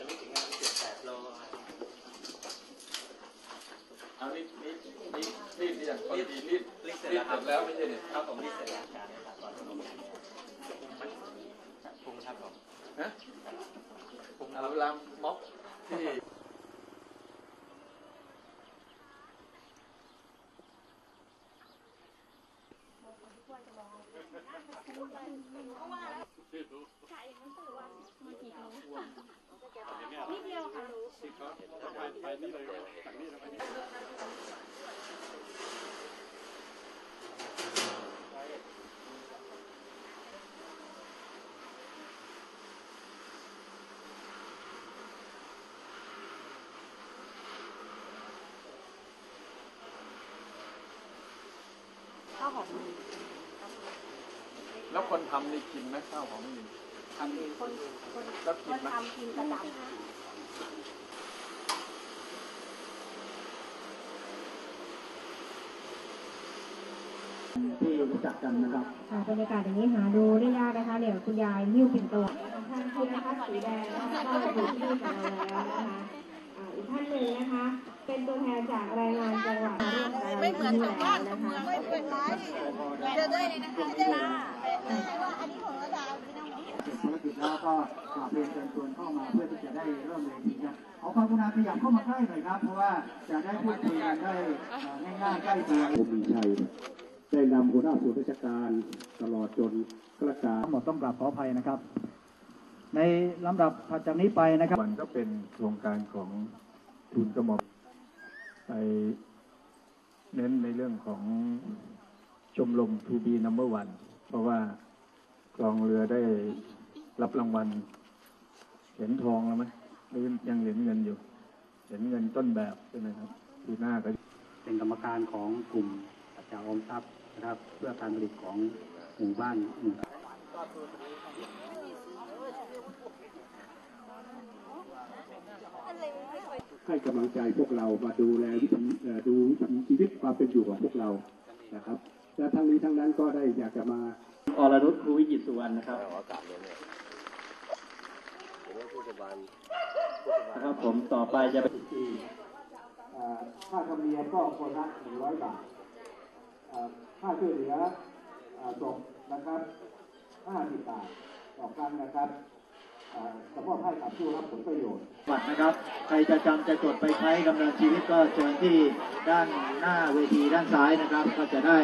จะไม่ถึงงานเจ็ดแปดโลเอานี่นี่นี่รีบนี่อย่างคนดีรีบรีบเสร็จแล้วไม่ใช่เนี่ยครับผมรีบเสร็จแล้วการตัดก่อนผมปรุงครับผมฮะเอาลาม็อกที่ข้าว หอมมแล้วคนทำนี่กินไหมข้าวหอมมะลิทำคนคนแล้วคกินนไหมทำกินประจำที่รู้จักกันนะครับ ค่ะบรรยากาศอย่างนี้หาดูได้ยากนะคะเดี๋ยวคุณยายนิ้วปิ่นโตท่านคุณนะคะสีแดงนะคะก็อยู่ที่นี่กับเราแล้วนะคะอ่าอีกท่านหนึ่งนะคะ เป็นตัวแทนจากแรงงานจังหวัดร่วมกัน ไม่เหมือนของบ้านนะคะไม่เป็นไรเดี๋ยวได้นะคะได้ว่าอันนี้ของระดาไม่ต้องเสร็จภารกิจแล้วก็กราบเรียนเชิญชวนเข้ามาเพื่อที่จะได้เริ่มเวทีกันขอความกรุณาขยับเข้ามาใกล้หน่อยครับ เพราะว่าจะได้พูดคุยกันได้ง่ายๆใกล้ตัวผมมีชัยได้นำหัวหน้าส่วนราชการตลอดจนข้าราชการทั้งหมดต้องกราบขออภัยนะครับ ในลำดับถัดจากนี้ไปนะครับมันก็เป็นโครงการของทุนกระหม่อมไป เน้นในเรื่องของชมรมทูบีนัมเบอร์วันเพราะว่ากองเรือได้รับรางวัลเหรียญทองแล้วไหมหรือยังเหรียญเงินอยู่เหรียญเงินต้นแบบใช่ไหมครับปีหน้าก็เป็นกรรมการของกลุ่มประชาออมทรัพย์นะครับ เพื่อการผลิตของหมู่บ้านหมู่ให้กำลังใจพวกเรามาดูแลวิถีเอ่อดูวิถี ชีวิตความเป็นอยู่ของพวกเรานะครับและทั้งนี้ทั้งนั้นก็ได้อยากจะมาอรนุชครูวิจิตสุวรรณนะครับนะครับผมต่อไปจะเป็นที่ค่าธรรมเนียมก็คนละหนึ่งร้อยบาทค่าช่วยเหลือเอ่อศพนะครับห้าสิบบาทต่อครั้งนะครับ สมมอบให้กับผู้รับผลประโยชน์บัตรนะครับ ใครจะจำจะจดไปใช้ดำเนินชีวิตก็เชิญที่ด้านหน้าเวทีด้านซ้ายนะครับ ก็จะได้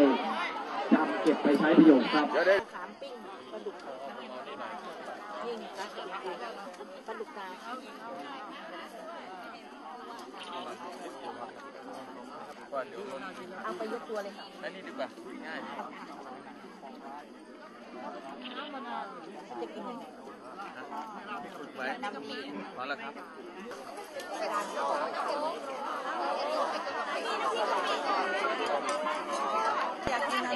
จำเก็บไปใช้ประโยชน์ครับขามปิ้งปลาดุกนี่ไงคะปลาดุกตาเอาไปยกตัวเลยค่ะอันนี้ดีกว่าง่าย เหรอครับอยากกินอะไร